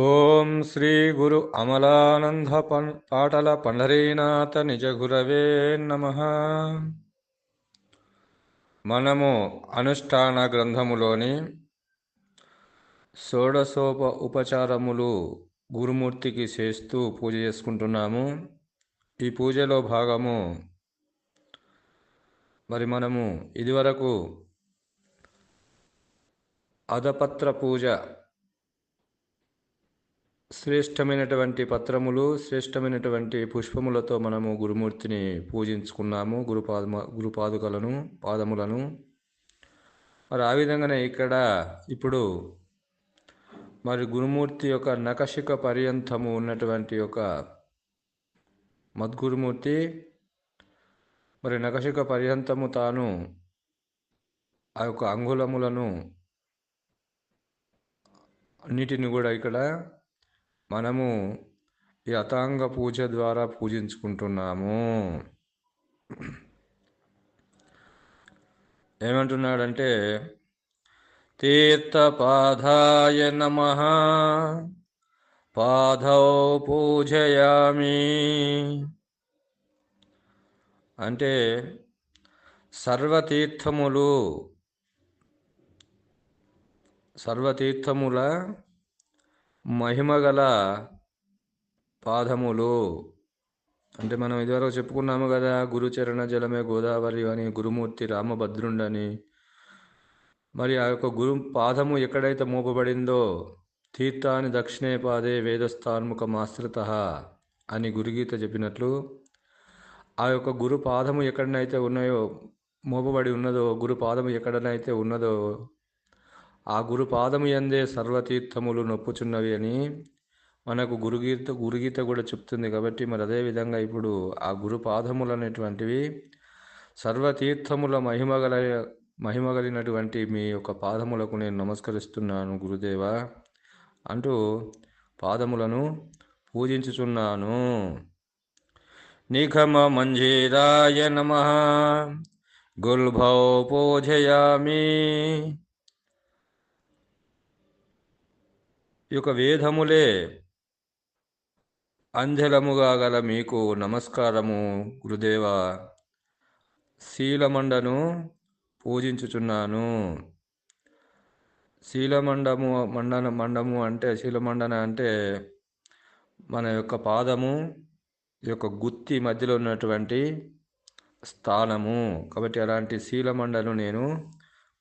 ఓం శ్రీ గురు అమలానంద పన్ పాటల పండరీనాథ నిజ గురవే నమ. మనము అనుష్ఠాన గ్రంథములోని షోడశోప ఉపచారములు గురుమూర్తికి చేస్తూ పూజ చేసుకుంటున్నాము. ఈ పూజలో భాగము మరి మనము ఇదివరకు అధపత్ర పూజ శ్రేష్టమైనటువంటి పత్రములు శ్రేష్టమైనటువంటి పుష్పములతో మనము గురుమూర్తిని పూజించుకున్నాము గురుపాద గురుపాదుకలను పాదములను. మరి ఆ విధంగానే ఇక్కడ ఇప్పుడు మరి గురుమూర్తి యొక్క నకశిక పర్యంతము ఉన్నటువంటి ఒక మద్గురుమూర్తి. మరి నకశిక పర్యంతము తాను ఆ యొక్క అంగుళములను అన్నిటిని కూడా ఇక్కడ మనము ఈ అతాంగ పూజ ద్వారా పూజించుకుంటున్నాము. ఏమంటున్నాడంటే తీర్థపాదాయ నమ పాదౌ పూజయామి. అంటే సర్వతీర్థములు సర్వతీర్థముల మహిమగల పాదములు. అంటే మనం ఇదివరకు చెప్పుకున్నాము కదా గురుచరణ జలమే గోదావరి అని గురుమూర్తి రామభద్రుండని. మరి ఆ యొక్క గురు పాదము ఎక్కడైతే మోపబడిందో తీర్థాన్ని దక్షిణే పాదే వేదస్థాన్ముఖమాశ్రిత అని గురుగీత చెప్పినట్లు ఆ యొక్క గురు పాదము ఎక్కడనైతే ఉన్నాయో మోపబడి ఉన్నదో గురు పాదము ఎక్కడనైతే ఉన్నదో ఆ గురుపాదము ఎందే సర్వతీర్థములు నొప్పుచున్నవి అని మనకు గురుగీత గురుగీత కూడా చెప్తుంది కాబట్టి మరి అదేవిధంగా ఇప్పుడు ఆ గురుపాదములు అనేటువంటివి సర్వతీర్థముల మహిమగల మహిమగలినటువంటి మీ యొక్క పాదములకు నేను నమస్కరిస్తున్నాను గురుదేవ అంటూ పాదములను పూజించుచున్నాను. నిఖమ మంజీరాయ నమ. గుల్భౌ పూజయామి. ఈ యొక్క వేదములే. అంజలముగా గల మీకు నమస్కారము గురుదేవ. శీలమండను పూజించుచున్నాను. శీలమండము మండన మండము అంటే శీలమండన అంటే మన యొక్క పాదము ఈ యొక్క గుత్తి మధ్యలో ఉన్నటువంటి స్థానము. కాబట్టి అలాంటి శీలమండను నేను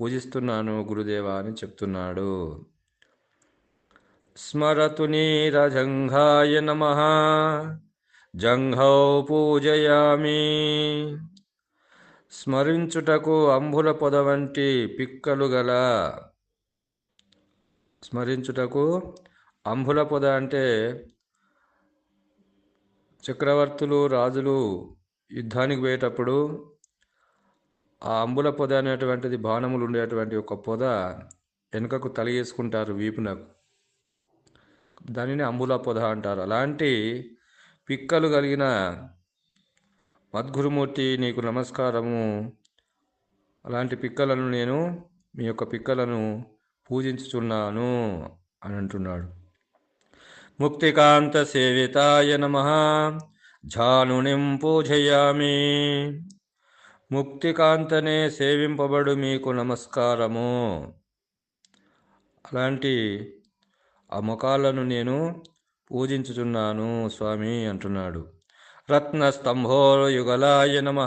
పూజిస్తున్నాను గురుదేవ అని చెప్తున్నాడు. స్మరతు నీరజంఘాయ నమ జంఘౌ పూజయామి స్మరించుటకు అంబుల పొద వంటి పిక్కలు గల స్మరించుటకు అంబుల పొద అంటే చక్రవర్తులు రాజులు యుద్ధానికి పోయేటప్పుడు ఆ అంబుల పొద అనేటువంటిది బాణములు ఉండేటువంటి ఒక పొద వెనుకకు తలిగేసుకుంటారు వీపునకు. దానిని అంబుల పొద అంటారు. అలాంటి పిక్కలు కలిగిన మద్గురుమూర్తి నీకు నమస్కారము. అలాంటి పిక్కలను నేను మీ యొక్క పిక్కలను పూజించుచున్నాను అని అంటున్నాడు. ముక్తికాంత సేవితాయ నమ. ఝానునిం పూజయామి. ముక్తికాంతనే సేవింపబడు మీకు నమస్కారము. అలాంటి ఆ ముఖాలను నేను పూజించుచున్నాను స్వామి అంటున్నాడు. రత్న స్తంభో యుగలాయ నమ.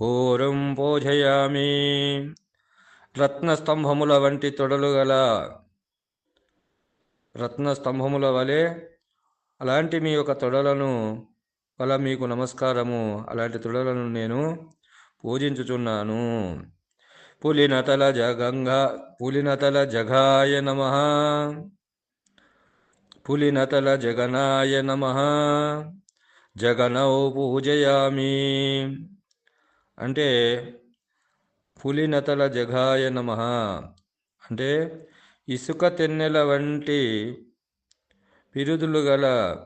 ఓరం పూజయామి. రత్నస్తంభముల వంటి తొడలు గల రత్నస్తంభముల వలె అలాంటి మీ యొక్క తొడలను వల్ల మీకు నమస్కారము. అలాంటి తొడలను నేను పూజించుచున్నాను. పులినతల జగంగా పులినతల జగాయ నమ. పులినతల జగనాయ నమ. జగనౌ పూజయామి. అంటే పులినతల జగాయ నమ. అంటే ఇసుక తెన్నెల వంటి పిరుదులు గల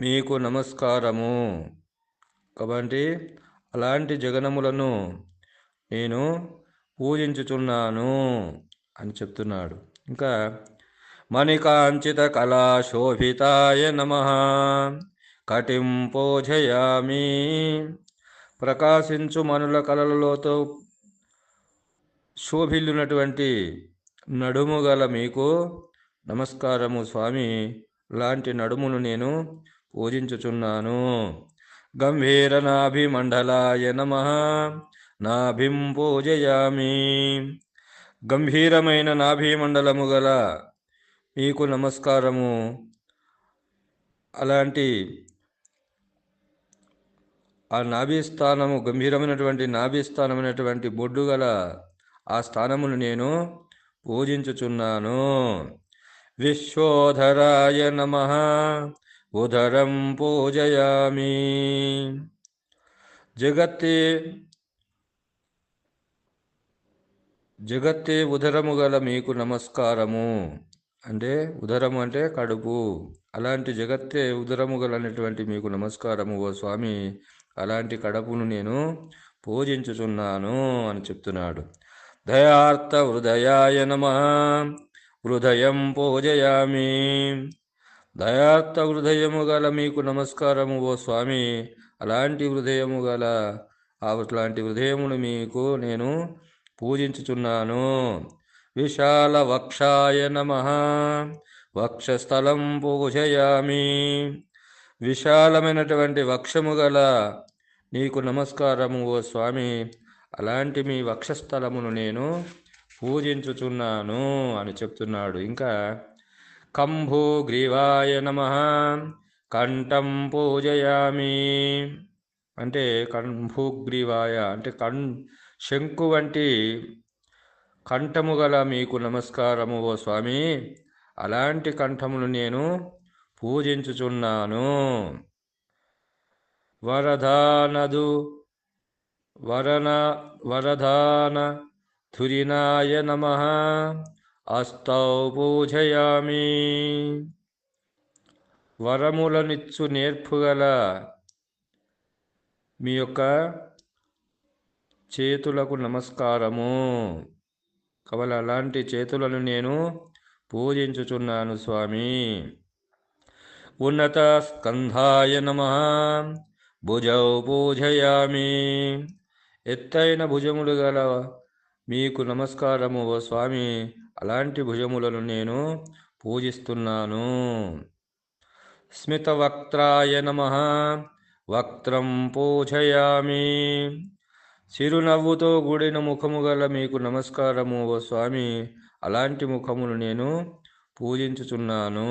మీకు నమస్కారము. కాబట్టి అలాంటి జగనములను నేను పూజించుచున్నాను అని చెప్తున్నాడు. ఇంకా మణికాంచిత కళాశోభితాయ నమ కటిం పోజయామి ప్రకాశించు మనుల కళలలోతో శోభిల్లునటువంటి నడుము గల మీకు నమస్కారము స్వామి. లాంటి నడుమును నేను పూజించుచున్నాను. గంభీర నాభిమండలాయ నమ. నాభిం పూజయామి. గంభీరమైన నాభిమండలము గల మీకు నమస్కారము. అలాంటి ఆ నాభిస్థానము గంభీరమైనటువంటి నాభిస్థానమైనటువంటి బొడ్డు గల ఆ స్థానమును నేను పూజించుచున్నాను. విశ్వోధరాయ నమ. ఉదరం పూజయామి. జగత్తే జగత్తే ఉదరము గల మీకు నమస్కారము. అంటే ఉదరము అంటే కడుపు. అలాంటి జగత్తే ఉదరము గలనటువంటి మీకు నమస్కారము. ఓ స్వామి అలాంటి కడుపును నేను పూజించుచున్నాను అని చెప్తున్నాడు. దయార్థ హృదయాయ నమ హృదయం పూజయామి. దయార్థ హృదయము గల మీకు నమస్కారము ఓ స్వామి. అలాంటి హృదయము గల అట్లాంటి హృదయమును మీకు నేను పూజించుచున్నాను. విశాల వక్షాయ నమ. వక్షస్థలం పూజయామి. విశాలమైనటువంటి వక్షము గల నీకు నమస్కారము ఓ స్వామి. అలాంటి మీ వక్షస్థలమును నేను పూజించుచున్నాను అని చెప్తున్నాడు. ఇంకా కంభూ గ్రీవాయ నమ. కంఠం పూజయామి. అంటే కంభూగ్రీవాయ అంటే కం శంకు వంటి కంఠము గల మీకు నమస్కారము ఓ స్వామి. అలాంటి కంఠమును నేను పూజించుచున్నాను. వరధానదు వరన వరధాన ధురినాయ నమ. అస్తౌ పూజయామి. వరములనిచ్చు నేర్పుగల మీ యొక్క చేతులకు నమస్కారము. కవల అలాంటి చేతులను నేను పూజించుచున్నాను స్వామి. ఉన్నత స్కంధాయ నమ. భుజౌ పూజయామి. ఎత్తైన భుజములు గల మీకు నమస్కారము ఓ స్వామి. అలాంటి భుజములను నేను పూజిస్తున్నాను. స్మితవక్త్రాయ నమ. వక్త్రం పూజయామి. చిరునవ్వుతో కూడిన ముఖము గల మీకు నమస్కారము ఓ స్వామి. అలాంటి ముఖమును నేను పూజించుచున్నాను.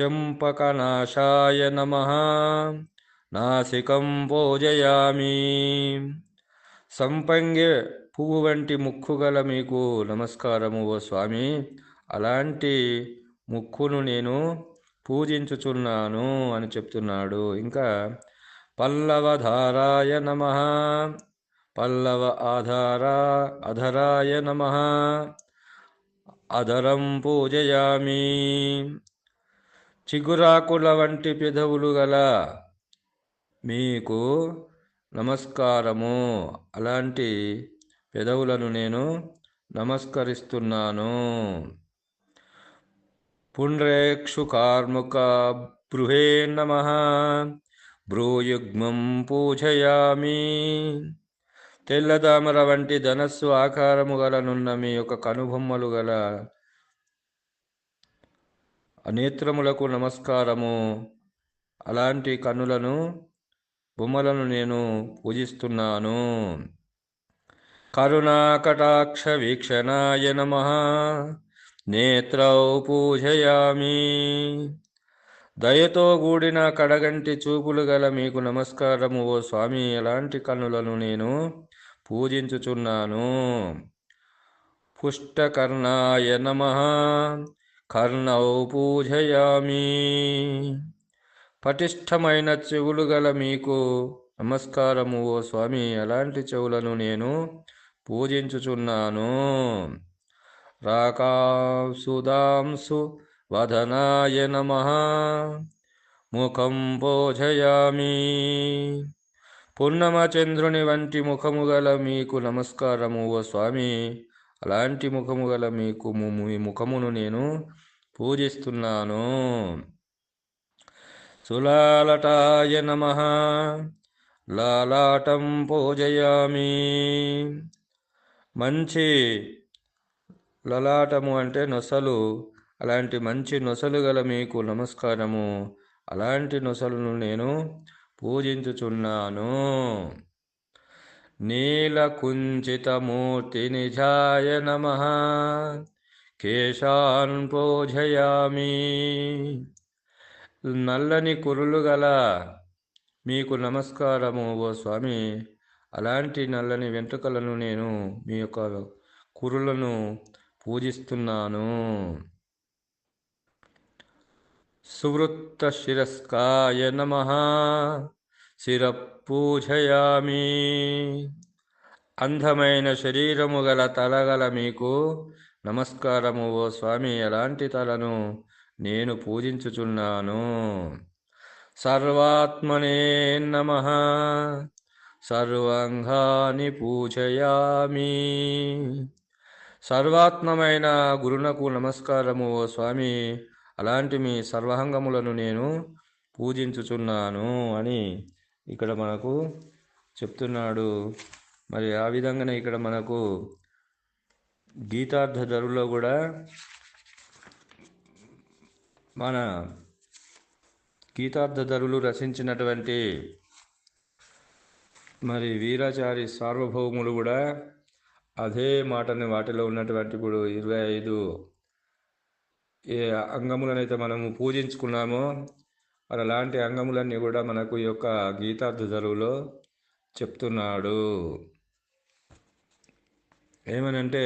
చంపకనాశాయ నమ. నాసికం పూజయామి. సంపంగే పువ్వు వంటి ముక్కు గల మీకు నమస్కారము ఓ స్వామి. అలాంటి ముక్కును నేను పూజించుచున్నాను అని చెప్తున్నాడు. ఇంకా పల్లవధారాయ నమ. పల్లవ ఆధారా అధరాయ నమ. అధరం పూజయామి. చిగురాకుల వంటి పెదవులు గల మీకు నమస్కారము. అలాంటి పెదవులను నేను నమస్కరిస్తున్నాను. పుండ్రేక్షు కార్ముక బృహే నమ. భ్రూయుగ్మం పూజయామి. తెల్లదామర వంటి ధనస్సు ఆకారము గలనున్న మీ యొక్క కనుబొమ్మలు గల నేత్రములకు నమస్కారము. అలాంటి కన్నులను బొమ్మలను నేను పూజిస్తున్నాను. కరుణాకటాక్ష వీక్షణాయ నమ. నేత్రౌ పూజయామి. దయతో కూడిన కడగంటి చూపులు గల మీకు నమస్కారము ఓ స్వామి. ఎలాంటి కన్నులను నేను పూజించుచున్నాను? పుష్టకర్ణాయ నమ. కర్ణౌ పూజయామి. పటిష్టమైన చెవులు గల మీకు నమస్కారము ఓ స్వామి. ఎలాంటి చెవులను నేను పూజించుచున్నాను? రాకాసుదాంసు వదనాయ నమ ముఖం బోధయామి పూర్ణమచంద్రుని వంటి ముఖము గల మీకు నమస్కారము ఓ స్వామి అలాంటి ముఖము గల మీకు మీ ముఖమును నేను పూజిస్తున్నాను. సులాలటాయ నమ. లాలాటం పూజయామి. మంచి లలాటము అంటే నొసలు అలాంటి మంచి నొసలు గల మీకు నమస్కారము. అలాంటి నొసలను నేను పూజించుచున్నాను. నీలకుంచితమూర్తి నిజాయ నమ. కేశాన్ పూజయామి నల్లని కురులు గల మీకు నమస్కారము ఓ స్వామి. అలాంటి నల్లని వెంట్రుకలను నేను మీ యొక్క కురులను పూజిస్తున్నాను. సువృత్త శిరస్కాయ నమ శిరపూజయామి అందమైన శరీరము గల తలగల మీకు నమస్కారము ఓ స్వామి ఎలాంటి తలను నేను పూజించుచున్నాను? సర్వాత్మనే నమ। సర్వంగాని పూజయామి। సర్వాత్మమైన గురునకు నమస్కారము ఓ స్వామి అలాంటి మీ సర్వాంగములను నేను పూజించుచున్నాను అని ఇక్కడ మనకు చెప్తున్నాడు. మరి ఆ విధంగానే ఇక్కడ మనకు గీతార్థ ధరులో కూడా మన గీతార్థ ధరులు రచించినటువంటి మరి వీరాచారి సార్వభౌములు కూడా అదే మాటని వాటిలో ఉన్నటువంటి ఇప్పుడు ఇరవై ఐదు ఏ అంగములనైతే మనము పూజించుకున్నామో అలాంటి అంగములన్నీ కూడా మనకు ఈ యొక్క గీతార్థ ధరువులో చెప్తున్నాడు. ఏమనంటే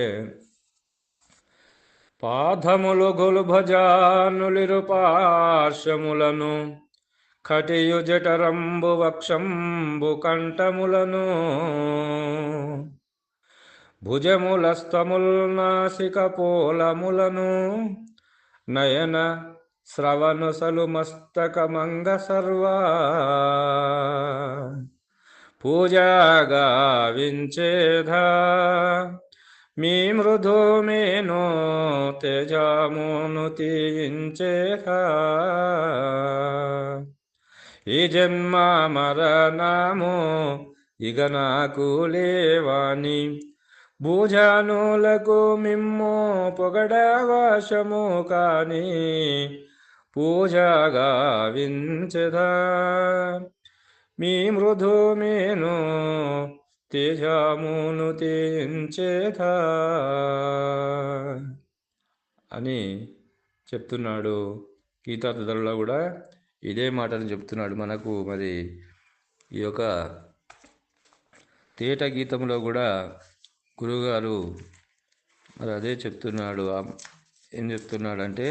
పాదములు గొలు భజానులిరు పార్శ్వములను కటియు జఠరంబు వక్షంబు కంఠములను భుజములస్తముల్ నాసిక పోలములను నయన శ్రవణుసలు మస్తకమంగ సర్వా. పూజాగా వించేధా మీ మృదు మేనో తేజామును తీయించేధా ఈ జన్మ మరణము ఇగ నాకు లేవాణి భూజానులకు మిమ్మో పొగడవాశము కాని పూజగా వించదా. మీ మృదు మేను తేజామును తేంచేత అని చెప్తున్నాడు గీతార్థులలో కూడా ఇదే మాటను చెప్తున్నాడు మనకు మరి ఈ యొక్క తేట గీతంలో కూడా గురువుగారు మరి అదే చెప్తున్నాడు. ఏం చెప్తున్నాడంటే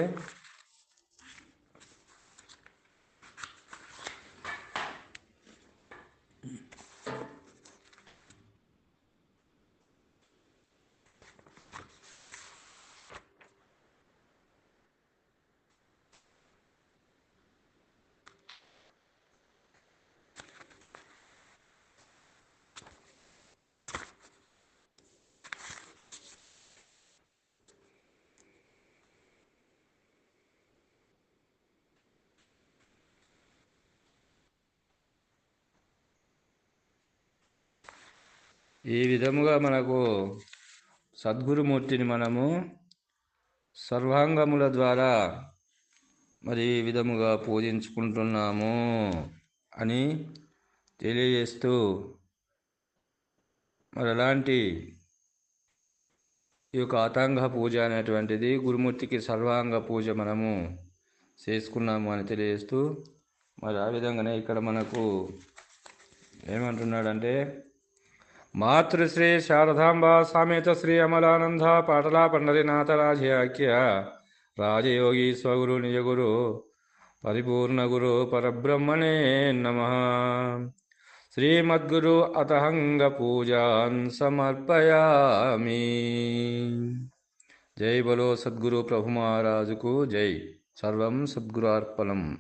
ఈ విధముగా మనకు సద్గురుమూర్తిని మనము సర్వాంగముల ద్వారా మరి ఈ విధముగా పూజించుకుంటున్నాము అని తెలియజేస్తూ మరి అలాంటి ఈ యొక్క అతాంగ పూజ అనేటువంటిది గురుమూర్తికి సర్వాంగ పూజ మనము చేసుకున్నాము అని తెలియజేస్తూ మరి ఆ విధంగానే ఇక్కడ మనకు ఏమంటున్నాడంటే మాతృశ్రీ శారదాంబ సమేత శ్రీ అమలానంద పాటలా పండరినాథ రాజ్యాఖ్య. రాజయోగి స్వగురు నిజగురు పరిపూర్ణ గురు పరబ్రహ్మణే నమ. శ్రీమద్గురు అతహంగ పూజాన్ సమర్పయామి. జై బలో సద్గురు ప్రభు మహారాజుకు జై. సర్వం సద్గురు అర్పణం